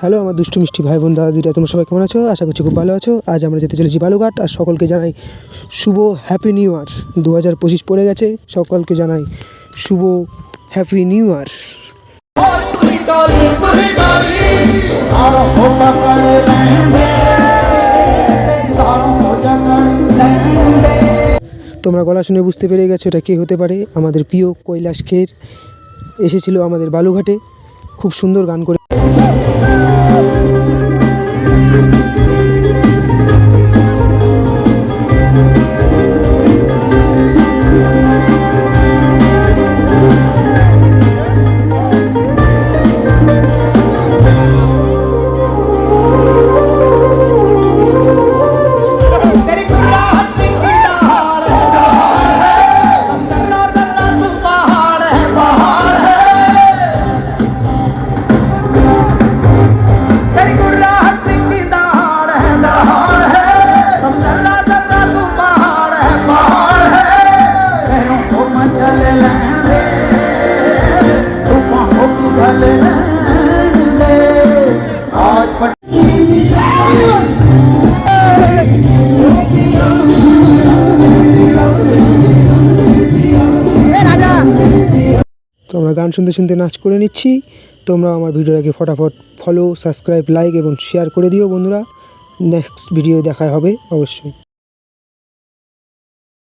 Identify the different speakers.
Speaker 1: Hello, আমার দুষ্টু মিষ্টি ভাই বোন দাদা দিদিরা তোমরা সবাই কেমন আছো? আশা করছি খুব ভালো আছো। আজ আমরা যেতে চলেছি বালুঘাট আর সকলকে জানাই শুভ হ্যাপি নিউ ইয়ার দু হাজার পঁচিশ পড়ে গেছে, সকলকে জানাই শুভ হ্যাপি নিউ ইয়ার তোমরা গলা শুনে বুঝতে পেরে গেছো এটা কে হতে পারে। আমাদের প্রিয় কৈলাস খের এসেছিল আমাদের বালুঘাটে খুব সুন্দর গান করে তো আমরা গান শুনতে শুনতে নাচ করে নিচ্ছি। তোমরা আমার ভিডিওটাকে ফটাফট ফলো সাবস্ক্রাইব লাইক এবং শেয়ার করে দিও বন্ধুরা। নেক্সট ভিডিও দেখা হবে, অবশ্যই।